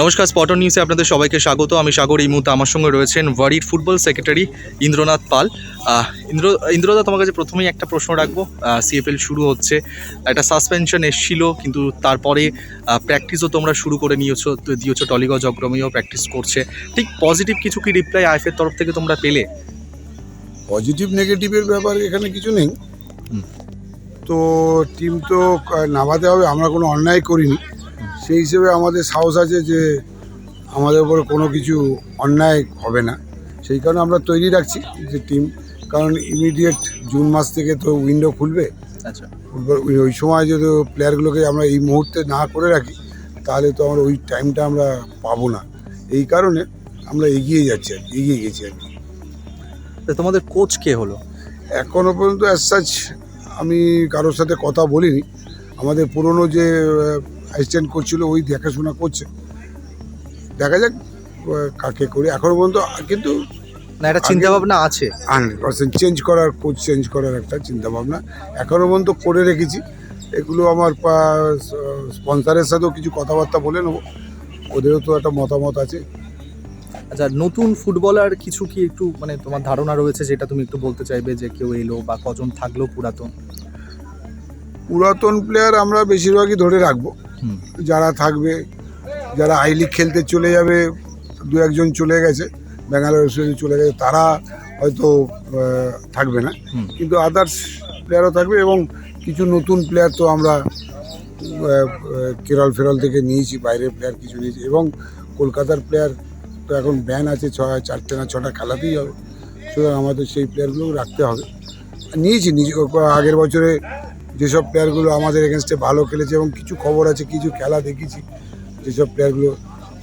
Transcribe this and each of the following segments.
নমস্কার স্পটন নিউজে আপনাদের সবাইকে স্বাগত। আমি সাগর এই মুহূর্তে আমার সঙ্গে রয়েছেন ওয়ারির ফুটবল সেক্রেটারি ইন্দ্রনাথ পাল। ইন্দ্র ইন্দ্রদা তোমার কাছে প্রথমেই একটা প্রশ্ন রাখব। সিএফএল শুরু হচ্ছে। একটা সাসপেনশন এসছিল কিন্তু তারপরে প্র্যাকটিসও তোমরা শুরু করে নিয়েছো দিয়েছ টলিগঞ্জ অগ্রমীও প্র্যাকটিস করছে। ঠিক পজিটিভ কিছু কি রিপ্লাই আইএফের তরফ থেকে তোমরা পেলে? পজিটিভ নেগেটিভের ব্যাপার এখানে কিছু নেই। তো টিম তো নামাতে হবে আমরা কোনো অন্যায় করিনি। সেই হিসেবে আমাদের সাহস আছে যে আমাদের উপর কোনো কিছু অন্যায় হবে না। সেই কারণে আমরা তৈরি রাখছি যে টিম কারণ ইমিডিয়েট জুন মাস থেকে তো উইন্ডো খুলবে। আচ্ছা। ওই- সময় যদি প্লেয়ারগুলোকে আমরা এই মুহূর্তে না করে রাখি তাহলে তো আমরা ওই টাইমটা আমরা পাবো না। এই কারণে আমরা এগিয়ে যাচ্ছি আর কি, এগিয়ে গেছি আর কি। তোমাদের কোচ কে হলো? এখনও পর্যন্ত অ্যাজ সাচ আমি কারোর সাথে কথা বলিনি। আমাদের পুরনো যে অ্যাসিস্ট্যান্ট করছিল ওই দেখাশোনা করছে। দেখা যাক কাকে করি। এখনও পর্যন্ত কিন্তু না একটা চিন্তা ভাবনা আছে। হান্ড্রেড পার্সেন্ট চেঞ্জ করার কোচ চেঞ্জ করার একটা চিন্তা ভাবনা এখনও পর্যন্ত করে রেখেছি। এগুলো আমার স্পন্সারের সাথেও কিছু কথাবার্তা বলে নেব। ওদেরও তো একটা মতামত আছে। আচ্ছা নতুন ফুটবলার কিছু কি একটু মানে তোমার ধারণা রয়েছে যেটা তুমি একটু বলতে চাইবে যে কেউ এলো বা কজন থাকল পুরাতন? পুরাতন প্লেয়ার আমরা বেশিরভাগই ধরে রাখব। যারা থাকবে যারা আই লিগ খেলতে চলে যাবে দু একজন চলে গেছে ব্যাঙ্গালোর চলে গেছে তারা হয়তো থাকবে না। কিন্তু আদার্স প্লেয়ারও থাকবে এবং কিছু নতুন প্লেয়ার তো আমরা কেরল ফেরল থেকে নিয়েছি বাইরের প্লেয়ার কিছু নিয়েছি এবং কলকাতার প্লেয়ার তো এখন ব্যান আছে ছয় চারটে না ছটা খেলাতেই হবে। সুতরাং আমাদের সেই প্লেয়ারগুলোও রাখতে হবে। নিয়েছি নিজে আগের বছরে যেসব প্লেয়ারগুলো আমাদের এগেনস্টে ভালো খেলেছে এবং কিছু খবর আছে, কিছু খেলা দেখেছি, যেসব প্লেয়ারগুলো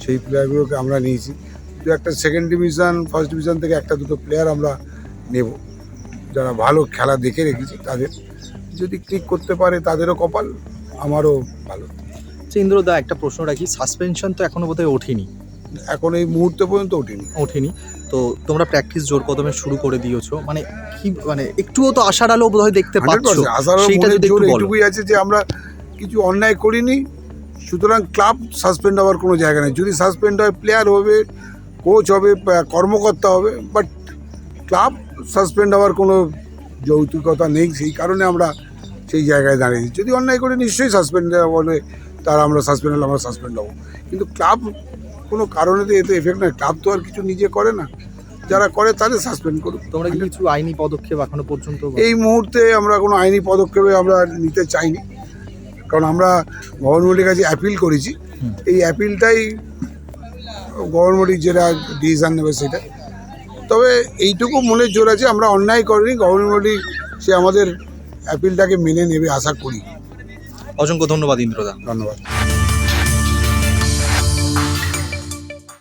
সেই প্লেয়ারগুলোকে আমরা নিয়েছি। দু একটা সেকেন্ড ডিভিশন ফার্স্ট ডিভিশন থেকে একটা দুটো প্লেয়ার আমরা নেব। যারা ভালো খেলা দেখে রেখেছি, তাদের যদি ক্লিক করতে পারে তাদেরও কপাল, আমারও ভালো। আচ্ছা ইন্দ্রদা, একটা প্রশ্ন রাখি সাসপেনশন তো এখনও বোধহয় ওঠেনি। এখন এই মুহূর্তে পর্যন্ত ওঠেনি। ওঠেনি। তো তোমরা প্র্যাকটিস জোর কদমে শুরু করে দিয়েছ। মানে কি মানে একটুও তো আশার আলো বোধহয় দেখতে পাচ্ছ। 100% আসার সেইটা মনের যদি একটু বলো। আছে যে আমরা কিছু অন্যায় করিনি সুতরাং ক্লাব সাসপেন্ড হওয়ার কোনো জায়গা নেই। যদি সাসপেন্ড হয় প্লেয়ার হবে কোচ হবে কর্মকর্তা হবে বাট ক্লাব সাসপেন্ড হওয়ার কোনো যৌতুকতা নেই। সেই কারণে আমরা সেই জায়গায় দাঁড়িয়েছি। যদি অন্যায় করে নিশ্চয়ই সাসপেন্ড বলে তার আমরা সাসপেন্ড হলে আমরা সাসপেন্ড হব। কিন্তু ক্লাব কোনো কারণে তো এতে এফেক্ট নয় ক্লাব তো আর কিছু নিজে করে না। যারা করে তাদের সাসপেন্ড করুক। তোমরা কি কিছু আইনি পদক্ষেপ এখনও পর্যন্ত এই মুহূর্তে আমরা কোনো আইনি পদক্ষেপে আমরা নিতে চাইনি। কারণ আমরা গভর্নমেন্টের কাছে অ্যাপিল করেছি। এই অ্যাপিলটাই গভর্নমেন্টের যেটা ডিসিশন নেবে সেটা। তবে এইটুকু মনে জোর আছে আমরা অন্যায় করিনি। গভর্নমেন্টই সে আমাদের অ্যাপিলটাকে মেনে নেবে আশা করি। অসংখ্য ধন্যবাদ ইন্দ্রদা। ধন্যবাদ।